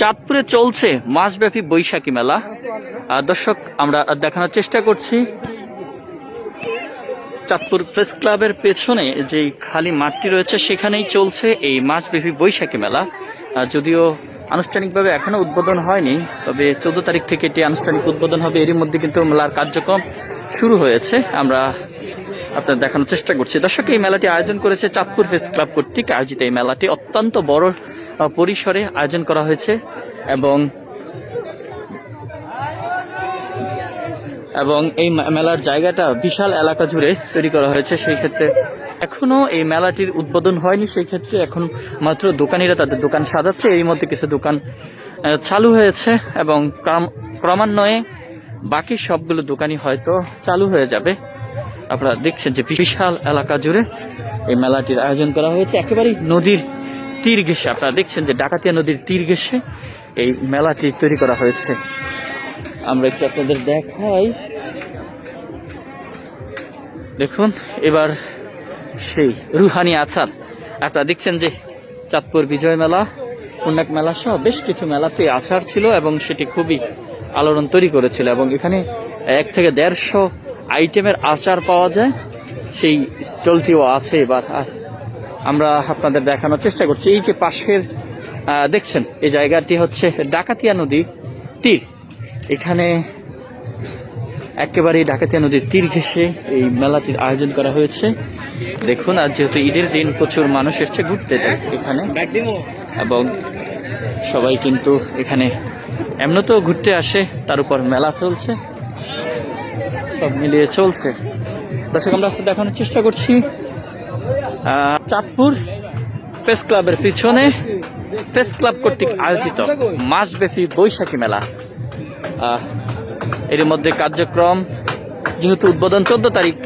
চাঁদপুরে চলছে মাসব্যাপী বৈশাখী মেলা। দর্শক, আমরা দেখানোর চেষ্টা করছি চাঁদপুর প্রেস ক্লাবের পেছনে যে খালি মাঠটি রয়েছে, সেখানেই চলছে এই মাসব্যাপী বৈশাখী মেলা। যদিও আনুষ্ঠানিকভাবে এখনও উদ্বোধন হয়নি, তবে চোদ্দ তারিখ থেকে এটি আনুষ্ঠানিক উদ্বোধন হবে। এরই মধ্যে কিন্তু মেলার কার্যক্রম শুরু হয়েছে। আমরা আপনার দেখানোর চেষ্টা করছি। দর্শক, এই মেলাটি আয়োজন করেছে চাঁদপুর প্রেস ক্লাব কর্তৃক আয়োজিত এই মেলাটি অত্যন্ত বড় পরিসরে আয়োজন করা হয়েছে এবং এবং এই মেলার জায়গাটা বিশাল এলাকা জুড়ে তৈরি করা হয়েছে সেই ক্ষেত্রে। এখনও এই মেলাটির উদ্বোধন হয়নি সেই ক্ষেত্রে, এখন মাত্র দোকানিরা তাদের দোকান সাজাচ্ছে। এই মধ্যে কিছু দোকান চালু হয়েছে এবং ক্রম- ক্রমান্বয়ে বাকি সবগুলো দোকানই হয়তো চালু হয়ে যাবে। আপনারা দেখছেন যে বিশাল এলাকা জুড়ে এই মেলাটির আয়োজন করা হয়েছে। একেবারেই নদীর তীর ঘেসে আপনারা দেখছেন যে ডাকাতিয়া নদীর তীর ঘেসে এই মেলাটি তৈরি করা হয়েছে। আমরা একটু আপনাদের দেখাই। দেখুন, এবার সেই রুহানি আচার। আপনারা দেখছেন যে চাঁদপুর বিজয় মেলা পূর্ণাক মেলা সহ বেশ কিছু মেলাতে আচার ছিল এবং সেটি খুবই আলোড়ন তৈরি করেছিল এবং এখানে এক থেকে দেড়শো আইটেমের আচার পাওয়া যায়। সেই স্টলটিও আছে এবার। আমরা আপনাদের দেখানোর চেষ্টা করছি। এই যে পাশের দেখছেন, এই জায়গাটি হচ্ছে ডাকাতিয়া নদী তীর। এখানে একেবারে ডাকাতিয়া নদীর তীর ঘেঁষে এই মেলাটির আয়োজন করা হয়েছে। দেখুন আর যেহেতু ঈদের দিন, প্রচুর মানুষ এসছে ঘুরতে। এখানে এবং সবাই কিন্তু এখানে এমনিতেও ঘুরতে আসে, তার উপর মেলা চলছে। সব মিলিয়ে চলছে। দর্শক, আমরা দেখানোর চেষ্টা করছি। চাঁদপুর প্রেস ক্লাবের পিছনে প্রেস ক্লাব কর্তৃক আয়োজিত মাসব্যাপী বৈশাখী মেলা। এর মধ্যে কার্যক্রম যেহেতু উদ্বোধন চোদ্দ তারিখ,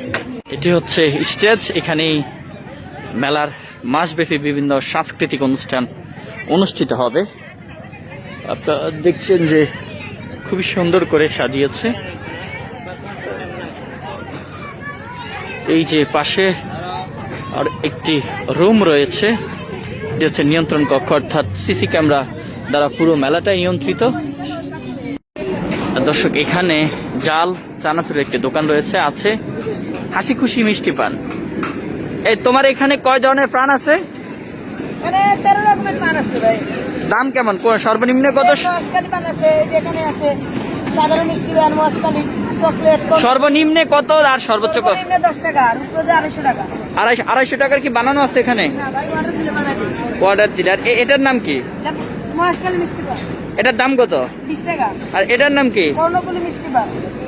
এটি হচ্ছে স্টেজ। এখানেই মেলার মাসব্যাপী বিভিন্ন সাংস্কৃতিক অনুষ্ঠান অনুষ্ঠিত হবে। আপনারা দেখছেন যে খুবই সুন্দর করে সাজিয়েছে। এই যে পাশে আর একটি রুম রয়েছে এটি হচ্ছে নিয়ন্ত্রণ কক্ষ অর্থাৎ সিসি ক্যামেরা দ্বারা পুরো মেলাটাই নিয়ন্ত্রিত। দর্শক এখানে জাল চানাচুরের একটি দোকান রয়েছে আছে হাসি খুশি মিষ্টি পান। এই তোমার এখানে কয় ধরনের প্রাণ আছে? দাম কেমন? সর্বনিম্ন কত? সাধারণ মিষ্টি পান মশকালি সর্বনিম্নে কত আর সর্বোচ্চ কত আড়াইশো আড়াইশো টাকার কি বানানো আছে এখানে? অর্ডার দিলে আর এটার নাম কি? এটার দাম কত? আর এটার নাম কি?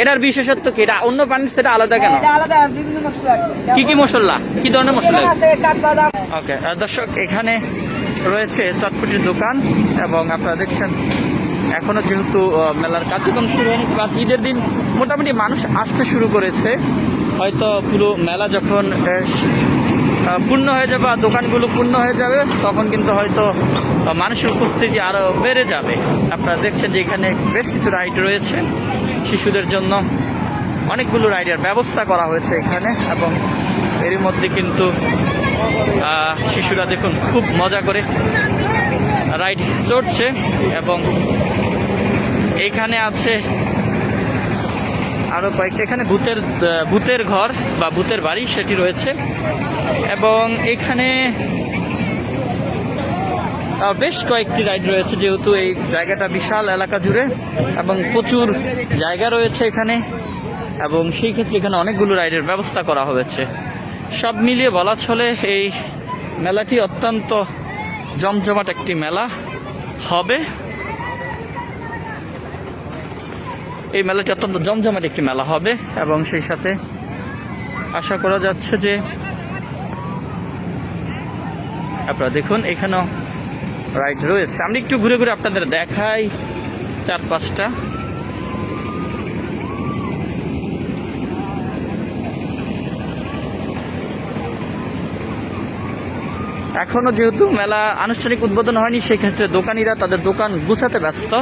এটার বিশেষত্ব কি? এটা অন্য পানির সেটা আলাদা কেন? মশলা কি। কি মশলা? কি ধরনের মশলা? ওকে দর্শক এখানে রয়েছে চটপটির দোকান এবং আপনারা দেখছেন এখনও যেহেতু মেলার কার্যক্রম শুরু হয়নি ঈদের দিন মোটামুটি মানুষ আসতে শুরু করেছে। হয়তো পুরো মেলা যখন পূর্ণ হয়ে যাবে বা দোকানগুলো পূর্ণ হয়ে যাবে, তখন কিন্তু হয়তো মানুষের উপস্থিতি আরও বেড়ে যাবে। আপনারা দেখছেন যে এখানে বেশ কিছু রাইড রয়েছে শিশুদের জন্য। অনেকগুলো রাইডের ব্যবস্থা করা হয়েছে এখানে, এবং এরই মধ্যে কিন্তু শিশুরা দেখুন, খুব মজা করে রাইড চড়ছে, এবং এখানে আছে আরও কয়েকটা। এখানে ভূতের ভূতের ঘর বা ভূতের বাড়ি সেটি রয়েছে। এবং এখানে বেশ কয়েকটি রাইড রয়েছে যেহেতু এই জায়গাটা বিশাল এলাকা জুড়ে এবং প্রচুর জায়গা রয়েছে এখানে। এবং সেই ক্ষেত্রে এখানে অনেকগুলো রাইডের ব্যবস্থা করা হয়েছে। সব মিলিয়ে বলা চলে এই মেলাটি অত্যন্ত জমজমাট একটি মেলা। হবে এই মেলাটি অত্যন্ত জমজমাট একটি মেলা হবে এবং সেই সাথে আশা করা যাচ্ছে যে আপনারা দেখুন, এখানেও রাইড রয়েছে। আমি একটু ঘুরে ঘুরে আপনাদের দেখাই চার পাঁচটা এখনও যেহেতু মেলা আনুষ্ঠানিক উদ্বোধন হয়নি, সেক্ষেত্রে দোকানিরা তাদের দোকান গুছাতে ব্যস্ত।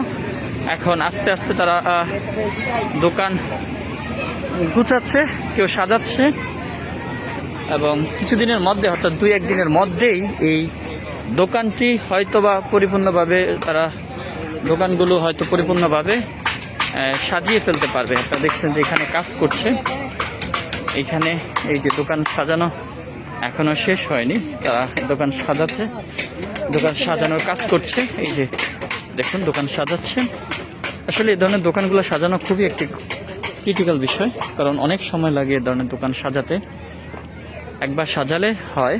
এখন আস্তে আস্তে তারা দোকান গুছাচ্ছে। কেউ সাজাচ্ছে এবং কিছুদিনের মধ্যে অর্থাৎ দুই একদিনের মধ্যেই এই দোকানটি হয়তোবা পরিপূর্ণভাবে তারা দোকানগুলো হয়তো পরিপূর্ণভাবে সাজিয়ে ফেলতে পারবে। আপনারা দেখছেন যে এখানে কাজ করছে। এখানে এই যে দোকান সাজানো এখনও শেষ হয়নি। তারা দোকান সাজাচ্ছে। দোকান সাজানোর কাজ করছে। এই যে দেখুন, দোকান সাজাচ্ছে। আসলে এই ধরনের দোকানগুলো সাজানো খুবই একটি ক্রিটিক্যাল বিষয়, কারণ অনেক সময় লাগে এ ধরনের দোকান সাজাতে। একবার সাজালে হয়।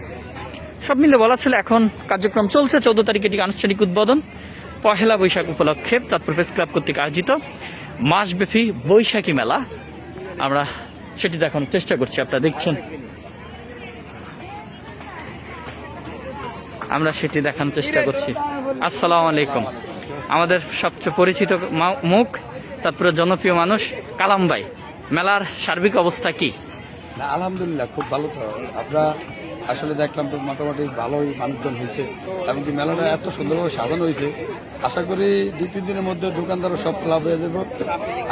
সব মিলে বলা ছিল এখন কার্যক্রম চলছে। চৌদ্দ তারিখে এটি আনুষ্ঠানিক উদ্বোধন। পহেলা বৈশাখ উপলক্ষে চাঁদপুর প্রেস ক্লাব কর্তৃক আয়োজিত মাসব্যাপী বৈশাখী মেলা। আমরা সেটি দেখানোর চেষ্টা করছি, আপনারা দেখছেন। আমরা সেটি দেখানোর চেষ্টা করছি। আসসালামু আলাইকুম। আমাদের সবচেয়ে পরিচিত মুখ তারপরে জনপ্রিয় মানুষ কালাম ভাই। মেলার সার্বিক অবস্থা কি? না, আলহামদুলিল্লাহ, খুব ভালো তো। আমরা আসলে দেখলাম তো মোটামুটি ভালোই মানুষজন হয়েছে, এমনকি মেলাটা এত সুন্দরভাবে সাজানো হয়েছে। আশা করি দুই, তিন দিনের মধ্যে দোকানদারও সব লাভ হয়ে যাবে।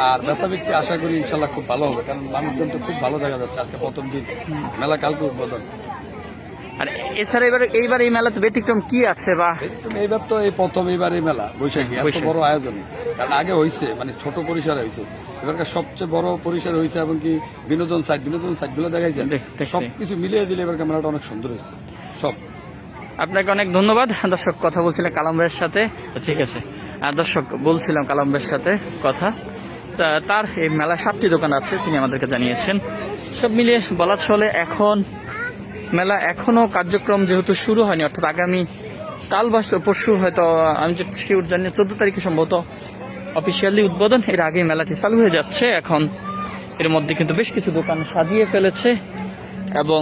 আর বেচা বিক্রি আশা করি ইনশাল্লাহ খুব ভালো হবে, কারণ মানুষজন তো খুব ভালো দেখা যাচ্ছে। আজকে প্রথম দিন, মেলা কালকে উদ্বোধন। আর এছাড়া এবার এইবার এই মেলাতে ব্যতিক্রম কি আছে বা? এরকম এইবার তো এই প্রথম এইবার এই মেলা বৈশাখী এত বৈশাখী। বড় আয়োজন। কারণ আগে হয়েছে মানে ছোট পরিসরে হয়েছে এবারকার সবচেয়ে বড় পরিসরে হয়েছে এবং কি বিনোদন সাইট বিনোদন। সবকিছু মিলিয়ে দিলে এবার মেলাটা অনেক সুন্দর হয়েছে সব। আপনাকে অনেক ধন্যবাদ। দর্শক কথা বলছিলেন কালাম ভাইয়ের সাথে। ঠিক আছে। আর দর্শক বলছিলাম কালাম ভাইয়ের সাথে কথা। তা তার এই মেলা সাতটি দোকান আছে তিনি আমাদেরকে জানিয়েছেন। সব মিলিয়ে বলা চলে এখন মেলা এখনও কার্যক্রম যেহেতু শুরু হয়নি, অর্থাৎ আগামী কাল বা পরশু হয়তো আমি যে শিওর জানি, চোদ্দ তারিখে সম্ভবত অফিসিয়ালি উদ্বোধন। এর আগে মেলাটি চালু হয়ে যাচ্ছে। এখন এর মধ্যে কিন্তু বেশ কিছু দোকান সাজিয়ে ফেলেছে এবং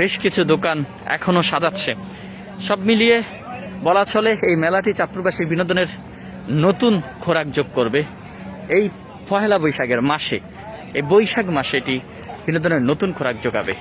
বেশ কিছু দোকান এখনও সাজাচ্ছে। সব মিলিয়ে বলা চলে, এই মেলাটি চাঁদপুরবাসীর বিনোদনের নতুন খোরাক যোগ করবে এই পহেলা বৈশাখের মাসে। এই বৈশাখ মাসে এটি বিনোদনের নতুন খোরাক যোগাবে।